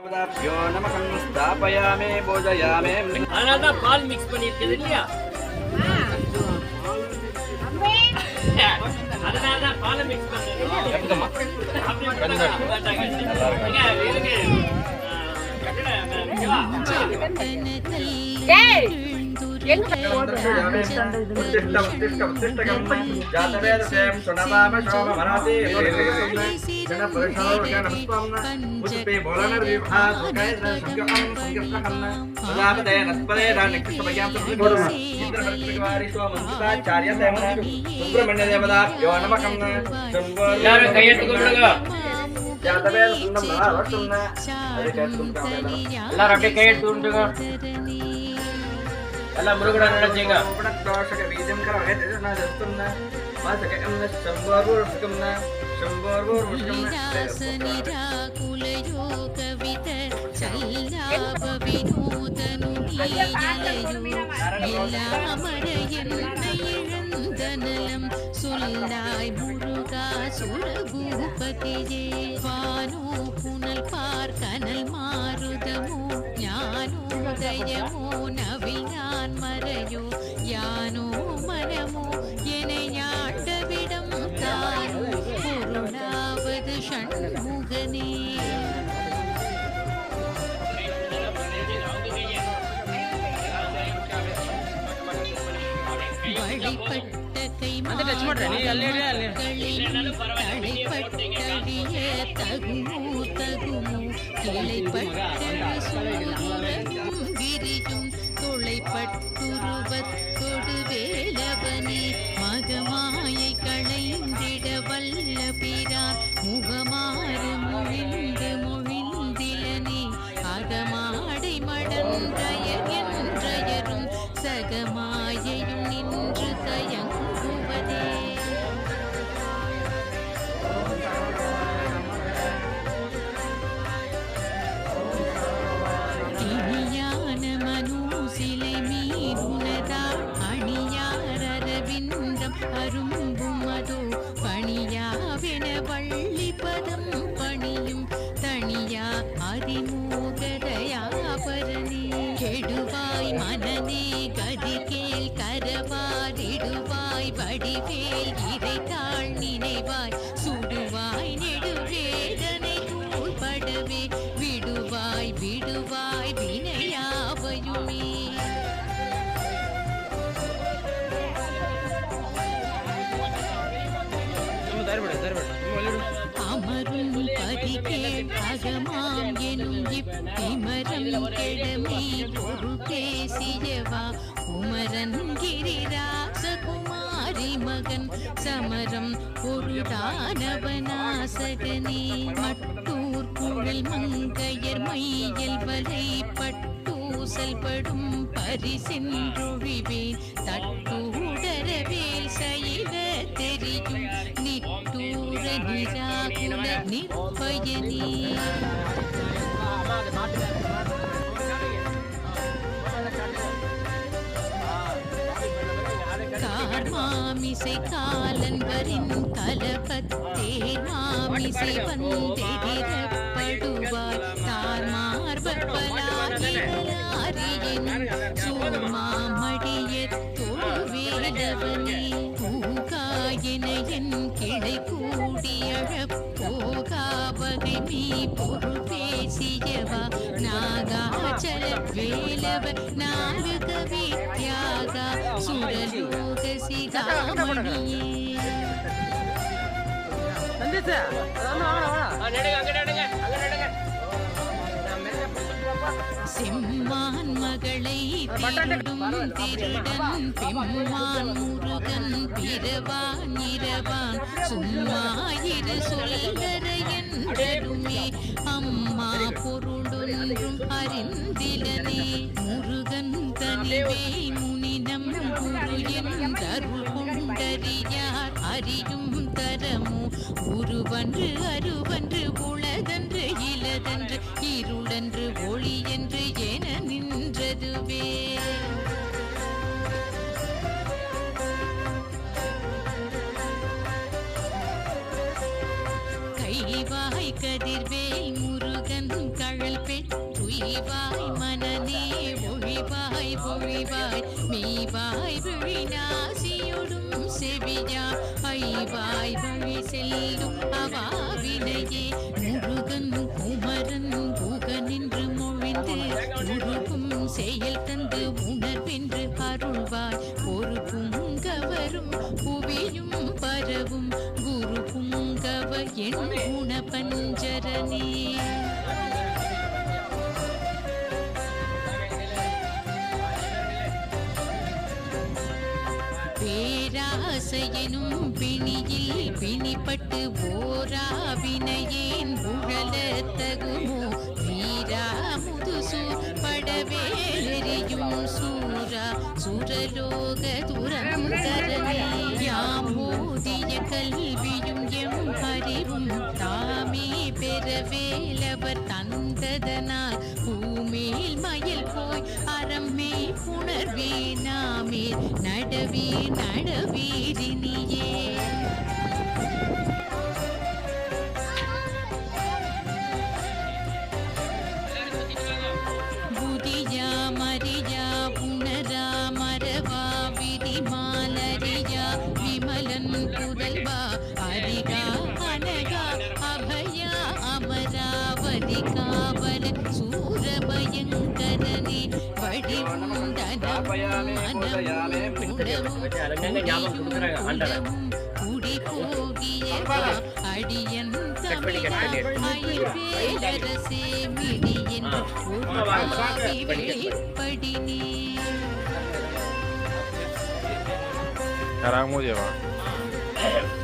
பதாப்யோ நமகம் ஸ்தாபயாமே போஜயாமே. பால் mix பண்ணிருக்குது இல்லையா? அதனால பால் mix பண்ணிருக்கோம் சுப்பிரமணிய எல்லாரும் அப்படியே கையெடுத்து விட்டுங்க எல்லாம் முருகடா நினைச்சீங்க சொல்லாய் முருகா சுரபூபதியே வானோ புனல் பார்க்கனல் மாற ஞானோதயமோ நவிஞான் மறையோ யானோ மனமோ என யாண்டவிடம் பொருளாவது ஷண்முகனே. வழிபட்ட கை தகுமோ தகுமோ கிளைப்பட்ட சூழலும் தொலைப்பட்டுருவத்தொடு வேலவனே மகமாயை களைந்திட வல்ல பிரார் முகமாற இறைத்தாள் நினைவாய் சுடுவாய் நெடுவேதனை தூள்படவே விடுவாய் விடுவாய் வினையாவையுமே. அமரும் பதிகேள் அகமாம் எனும் இப்பிமரம் கெடமே பொருள் பேசியவா குமரன் கிரிராசகுமார் மகன் சமரம் ஒரு பொருதானவனாசகனே மட்டூர் குழல் மங்கையர் மையல் வரை பட்டூசல் படும் பரிசென்றொழிவேன் தட்டூடரவேல் செயல தெரியும். நிட்டூர நிராகுல நிற்பயனே. மாமிசை காலன்பரின் கலபத்தே மாமிசை வந்தெதிரப்படுவார் தார் மார்பலாரியின் சூமாமடியத் தொழுவேலவனே பூகாயின என் கிளை கூடியழப்பு போகா வகை மீ பொருள் பேசியவா நாகாச்சல வேலவ நாலுக வித்யாகா சுரலோக சிகாமணியே செம்மான் மகளை திருடும் திருடன் பெம்மான் முருகன் பிறவான் இரவான். சும்மாயிரு சொல்லற என்றருமே அம்மா பொருளொன்றும் அறிந்திலனே. முருகன் தனிவே முனினம் குரு என்றருள் கொண்டறியார். அறியும் தரமோ உருவன்று அருவன்று உளதன்று இலதன்று இருளன்று ஒளி என்று என நின்றதுவே. கைவாய் கதிர்வேல் முருகன் கழல் ஒழிவாய் மனநே ஒழிவாய் பொழிவாய் மெய்வாய் விழிநாசியொடும் செவியா ஐவாய் வழி செல்லும் அவாவினையே முருகன் குமரன் புகனின்று மொழிந்து உருகும் செயல் தந்து உணர்வென்று அருள்வாய். பொறுப்பும் கவரும் புவியும் பரவும். குருவும் கவ என் குண பஞ்சரனே பேராசையெனும் பிணியில் பிணிப்பட்டு ஓராவினையேன் தகுமோ வீரா முதுசூர் படவேலெறியும் சூரா சுரலோக துரம் தரனே யாம் ஓதிய கல்வியும் எம் அறிவும் தாமே பெறவேலவர் தந்ததனால் பூமியில் மயில் போய் அறமே புணர்வே நாமே நடவே நடவீரினியே அரிகா அனகா அபயா அமராவதி காவல சூரபயங்கரனே குடி போகியவா அடியன் தமிழரசே மிடியன் வெளிப்படினே Sekarang mau dia bang. ஓம்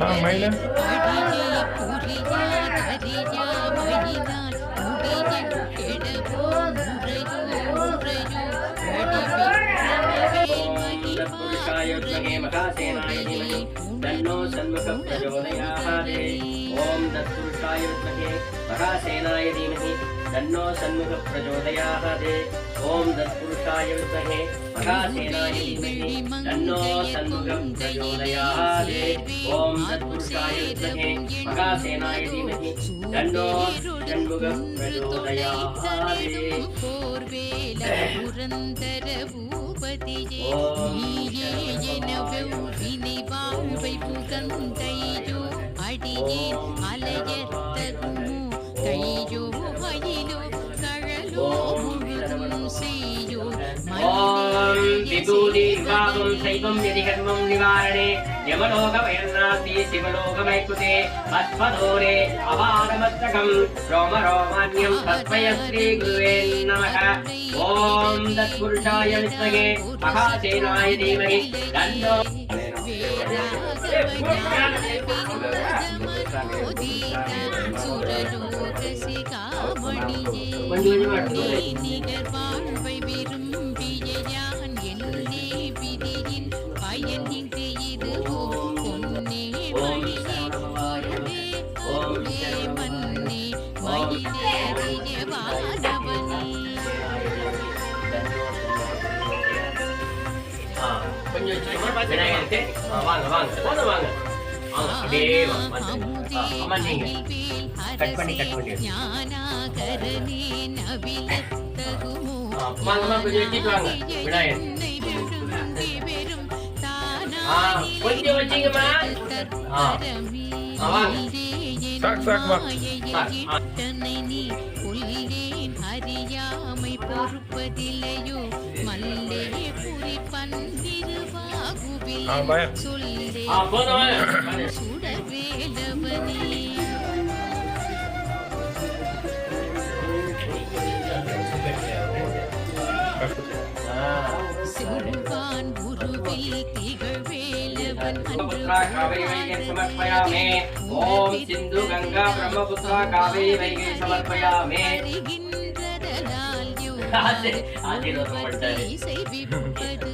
हाँ महिला ो सन्मुखं प्रचोदयाहारे ॐ तत्पुरुषाय विद्महे महासेनाय धीमहि तन्नो सन्मुखप्रचोदयाहारे ॐ तत्पुरुषाय विद्महे തന്നോ സന്മുഖം പ്രചോദയാതെ ഓം സത്പുരുഷായ വിദ്മഹേ മഹാസേനായ ധീമഹി തന്നോ സന്മുഖം പ്രചോദയാതെ പുരന്തര ഭൂപതിയെ നീയേ എനവെവിനെ വാഴ്വൈ പുകന്തൈയോ അടിയേൻ അലയർ விபாகம் சைவம் யதிகர்மம் நிவாரணே யமலோகமயன்னாஸ்தி சிவலோகமைக்குதே அஸ்மதோரே அபாரமஸ்தகம் ரோம ரோமான்யம் தஸ்மய ஸ்ரீ குருவே நமः ஓம் தத்புருஷாய வித்மகே மகாசேனாய தீமஹி தன்னோ நிகர் வாழ்வை விரும்பிய விநாயகருக்கு வாங்க வாங்க போங்க வாங்க அப்படியே அம்மா நீங்க கட் பண்ணி கட் பண்ணி கொஞ்சம் வச்சுட்டு வாங்க. விநாயகர். கொஞ்சம் வச்சுங்கம்மா. வாங்க. சாக், சாக், வா. நீ அறியாமை பொறுப்பதில்லையோ மல்லே சிறுவான் உருவில் திகழ் வேலவன் புத்ரா சமர்ப்பயாமே ஓம் சிந்து கங்கா பிரம்மபுத்திரா காவேரி வைகை சமர்ப்பயாமே அறிகின்றதலால் ஆசி- இசை பண்ணிட்டாரு.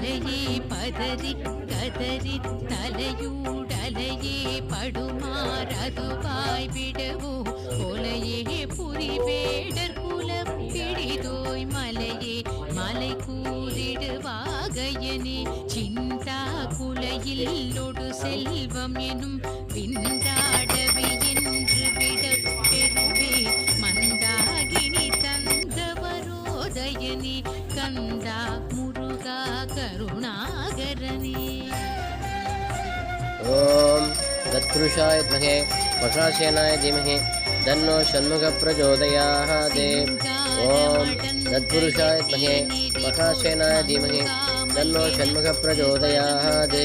கலையே பதறி கதறி தலையூடலையே படுமாறதுவாய் விடவோ? கொலையே புரிவேடர் குலம் பிடிதோய் மலையே மலை கூறிடுவாகையனே சிந்தா குலையில் ஒடு செல்வம் எனும் விந்தாடவி तत्पुरुषाय विद्महे वक्रासेनाय धीमहि तन्नो षण्मुखः प्रचोदयात् ॐ तत्पुरुषाय विद्महे वक्रासेनाय धीमहि तन्नो षण्मुखः प्रचोदयात्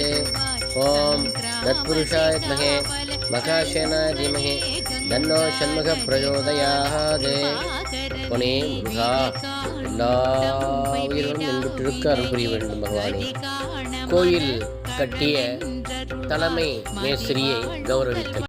ॐ तत्पुरुषाय विद्महे वक्रासेनाय धीमहि तन्नो षण्मुखः प्रचोदयात् பொனே முருகா எல்லா உயிர்களும் என்பிட்டிருக்க அருள் புரிய வேண்டும் பகவானே கோயில் கட்டிய தலைமை மேஸ்திரியை கௌரவித்தது